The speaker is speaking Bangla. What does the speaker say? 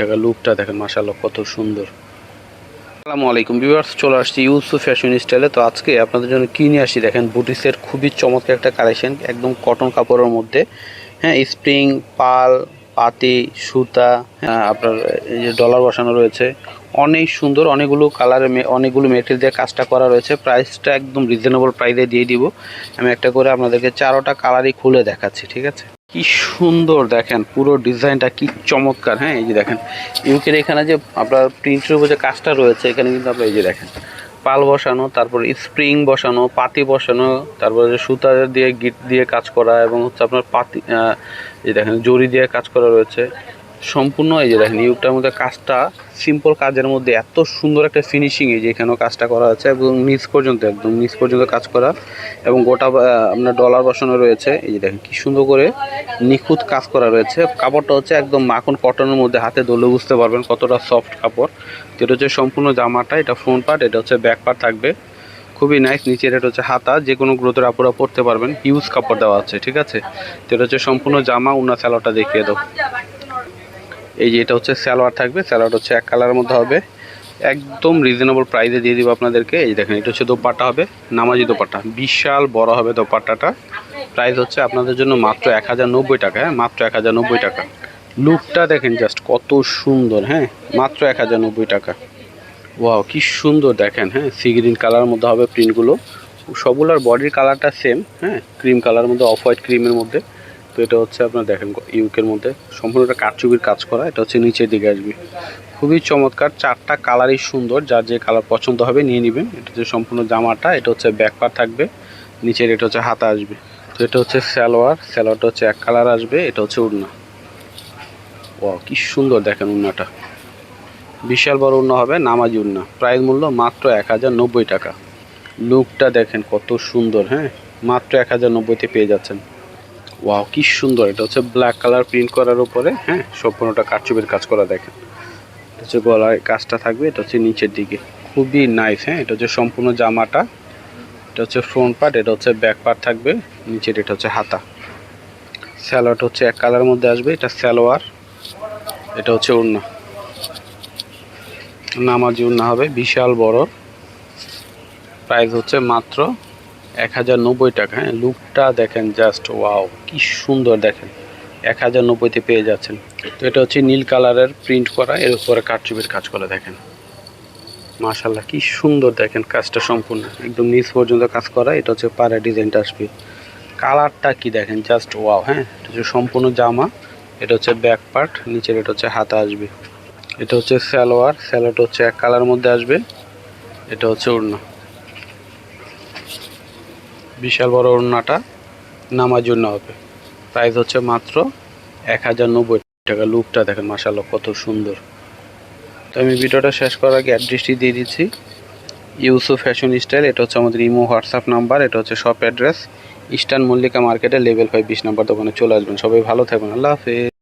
টাকা লুকটা দেখেন, মাশাআল্লাহ কত সুন্দর। আসসালামু আলাইকুম ভিউয়ার্স, চলে আসছি ইউসুফ ফ্যাশন স্টাইলে। তো আজকে আপনাদের জন্য কি নিয়ে আসি দেখেন, বুটিসের খুবই চমৎকার একটা কালেকশন, একদম কটন কাপড়ের মধ্যে। হ্যাঁ স্প্রিং, পাল, পাতি, সুতা হ্যাঁ আপনার এই যে ডলার বসানো রয়েছে। অনেক সুন্দর, অনেকগুলো কালারের অনেকগুলো মেটেরিয়াল দিয়ে কাজটা করা রয়েছে। প্রাইসটা একদম রিজনেবল প্রাইসে দিয়ে দিব। আমি একটা করে আপনাদেরকে চারোটা কালারই খুলে দেখাচ্ছি, ঠিক আছে? কি সুন্দর দেখেন, পুরো ডিজাইনটা কি চমৎকার হ্যাঁ এই যে দেখেন। ইউকের এখানে যে আপনার প্রিন্টের উপর যে কাজটা রয়েছে, এখানে কিন্তু আপনার এই যে দেখেন, পাল বসানো, তারপর স্প্রিং বসানো, পাতি বসানো, তারপরে সুতা দিয়ে, গিট দিয়ে কাজ করা এবং হচ্ছে আপনার পাতি এই দেখেন, জড়ি দিয়ে কাজ করা রয়েছে। সম্পূর্ণ এই যে দেখেন ইউকটার মধ্যে কাজটা সিম্পল কাজের মধ্যে এত সুন্দর একটা ফিনিশিং এই যে এখানেও কাজটা করা আছে এবং নিচ পর্যন্ত একদম, নিচ পর্যন্ত কাজ করা এবং গোটা আপনার ডলার বসানো রয়েছে। এই যে দেখেন, কি সুন্দর করে নিখুঁত কাজ করা রয়েছে। কাপড়টা হচ্ছে একদম মাখন কটনের মধ্যে হাতে ধরলে বুঝতে পারবেন কতটা সফট কাপড়। এটা হচ্ছে সম্পূর্ণ জামাটা, এটা ফ্রন্ট পার্ট এটা হচ্ছে ব্যাক পার্ট থাকবে। খুবই নাইস নিচের এটা হচ্ছে হাতা, যে কোনো গ্রোথের আপুরা পরতে পারবেন। হিউজ কাপড় দেওয়া আছে, ঠিক আছে? তো এটা হচ্ছে সম্পূর্ণ জামা উন্না স্যালোয়ারটা দেখিয়ে দাও। এই যে এটা হচ্ছে স্যালোয়ার থাকবে স্যালোয়ার হচ্ছে এক কালারের মধ্যে হবে। একদম রিজনেবল প্রাইসে দিয়ে দিব আপনাদেরকে। এই দেখেন, এটা হচ্ছে দোপাট্টা হবে, নামাজি দোপাট্টা। বিশাল বড় হবে দোপাট্টাটা। প্রাইস হচ্ছে আপনাদের জন্য মাত্র এক হাজার নব্বই টাকা হ্যাঁ মাত্র এক হাজার নব্বই টাকা। লুকটা দেখেন জাস্ট কত সুন্দর হ্যাঁ মাত্র এক হাজার নব্বই টাকা। ওয়াও কি সুন্দর দেখেন হ্যাঁ সি গ্রিন কালারের মধ্যে হবে প্রিন্টগুলো সবগুলোর বডির কালারটা সেম হ্যাঁ ক্রিম কালারের মধ্যে অফ হোয়াইট ক্রিমের মধ্যে। তো এটা হচ্ছে আপনার দেখেন ইউকের মধ্যে সম্পূর্ণটা কারচুপির কাজ করা, এটা হচ্ছে নিচের দিকে আসবে। খুবই চমৎকার, চারটা কালারই সুন্দর, যার যে কালার পছন্দ হবে নিয়ে নেবেন। এটা হচ্ছে সম্পূর্ণ জামাটা, এটা হচ্ছে ব্যাক পার্ট থাকবে, নিচের এটা হচ্ছে হাতা আসবে। তো এটা হচ্ছে স্যালোয়ার স্যালোয়ারটা হচ্ছে এক কালার আসবে, এটা হচ্ছে উড়না। ও কি সুন্দর দেখেন উড়নাটা। বিশাল বড় উড়না হবে, নামাজি উন্না প্রাইস মূল্য মাত্র এক হাজার নব্বই টাকা। লুকটা দেখেন কত সুন্দর হ্যাঁ? মাত্র এক হাজার নব্বইতে পেয়ে যাচ্ছেন। ওয়াও কি সুন্দর। এটা হচ্ছে ব্ল্যাক কালার প্রিন্ট করার উপরে হ্যাঁ? সম্পূর্ণটা কারচুপের কাজ করা দেখেন। এটা হচ্ছে গলায় কাজটা থাকবে, এটা হচ্ছে নিচের দিকে। খুবই নাইস হ্যাঁ? এটা হচ্ছে সম্পূর্ণ জামাটা। এটা হচ্ছে ফ্রন্ট পার্ট এটা হচ্ছে ব্যাক পার্ট থাকবে। নিচের এটা হচ্ছে হাতা। স্যালোয়ারটা হচ্ছে এক কালার মধ্যে আসবে, এটা স্যালোয়ার এটা হচ্ছে ওড়না। নামাজি উন্না হবে, বিশাল বড়। প্রাইস হচ্ছে মাত্র এক হাজার নব্বই টাকা হ্যাঁ? লুকটা দেখেন জাস্ট ওয়াও কি সুন্দর দেখেন। এক হাজার নব্বইতে পেয়ে যাচ্ছেন। তো এটা হচ্ছে নীল কালারের প্রিন্ট করা, এর উপরে কারচুপির কাজ করা দেখেন। মাশাল্লাহ কি সুন্দর দেখেন কাজটা সম্পূর্ণ। একদম নিচ পর্যন্ত কাজ করা, এটা হচ্ছে পাড়া ডিজাইনটা আসবে। কালারটা কি দেখেন জাস্ট ওয়াও হ্যাঁ? এটা হচ্ছে সম্পূর্ণ জামা, এটা হচ্ছে ব্যাক পার্ট নিচের এটা হচ্ছে হাতা আসবে। এটা হচ্ছে স্যালোয়ার স্যালোয়ারটা হচ্ছে এক কালার মধ্যে আসবে, এটা হচ্ছে ওড়না। বিশাল বড় ওড়নাটা নামার জন্য হবে। প্রাইস হচ্ছে মাত্র এক হাজার নব্বই টাকা। লুকটা দেখেন মাসাল্লাহ কত সুন্দর। তো আমি ভিডিওটা শেষ করার আগে অ্যাড্রেসটি দিয়ে দিচ্ছি। ইউসুফ ফ্যাশন স্টাইল এটা হচ্ছে আমাদের ইমো হোয়াটসঅ্যাপ নাম্বার এটা হচ্ছে শপ অ্যাড্রেস ইস্টার্ন মল্লিকা মার্কেটে লেভেল ফাইভ বিশ নাম্বার দোকানে চলে আসবেন। সবাই ভালো থাকবেন। আল্লাহ হাফেজ।